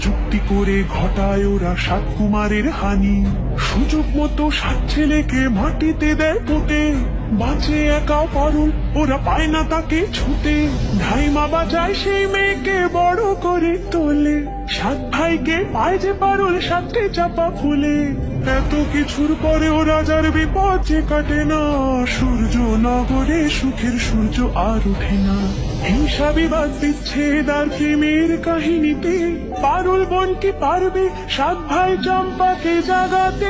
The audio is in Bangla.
যুক্তি করে ঘটায় ওরা সাত কুমারের হানি। সুযোগ মতো সাত ছেলেকে মাটিতে দেয় পোটে বাঁচে একা পারুল, ওরা পায় না তাকে ছুটে ধাইমা বাজায় সেই মেয়েকে বড় করে তোলে। সাত ভাইকে পায় যে পারুল, সাতটি চাপা ফুলে। এত কিছুর পরেও রাজার বিপদ যে কাটে না। সূর্য নগরে সুখের সূর্য আর উঠে না। হিংসা বিবাদ বিচ্ছেদ আর প্রেমের কাহিনীতে। পারুল বনকে পারবে, সাত ভাই চম্পাকে জাগাতে।